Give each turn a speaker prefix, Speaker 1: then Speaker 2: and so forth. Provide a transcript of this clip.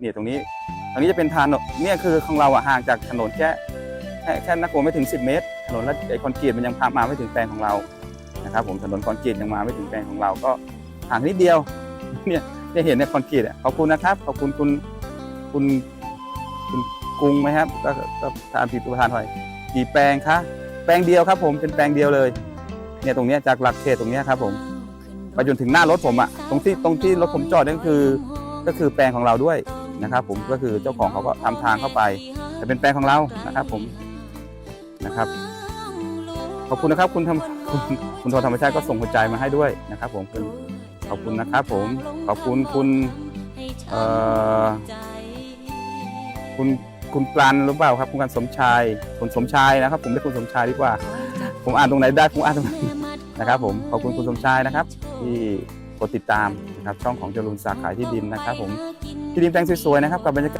Speaker 1: เนี่ยตรงนี้ ตรงนี้จะเป็นทางเนี่ยคือของเราอะห่างจากถนนแค่แค่แค่นักโกไม่ถึง 10 เมตร ถนนและไอคอนกรีตมันยังพามาไม่ถึงแปลงของเรานะครับผมถนนคอนกรีตยังมาไม่ถึงแปลงของเราก็ห่างนิดเดียวเนี่ยจะเห็นในคอนกรีตอะขอบคุณนะครับขอบคุณคุณคุณคุณกรุงไหมครับก็ก็ทานผิดประธานหน่อยกี่แปลงคะแปลงเดียวครับ ผมเป็นแปลงเดียวเลยเนี่ยตรงนี้จากหลักเขตตรงนี้ครับผมไปจนถึงหน้ารถผมอะตรงที่ตรงที่รถผมจอดนั่นคือ ก็คือแปลงของเราด้วย นะครับ ผมก็คือเจ้าของเขาก็ทำทางเข้าไป แต่เป็นแปลงของเรานะครับ ผมนะครับ ขอบคุณนะครับ คุณทำคุณคุณทรธรรมชาติก็ส่งหัวใจมาให้ด้วยนะครับ ผมคุณขอบคุณนะครับ ผมขอบคุณคุณเอ่อคุณคุณปลันหรือเปล่าครับคุณกันสมชายคุณสมชายนะครับ ผมเรียกคุณสมชายดีกว่า ผมอ่านตรงไหนได้ผมอ่านตรงนั้นนะครับ ผมขอบคุณคุณสมชายนะครับ ที่กดติดตามนะครับช่องของจรุนสาขายที่ดินนะครับ ผม ที่ดิมแปลงสวยๆนะครับกับบรรยากาศ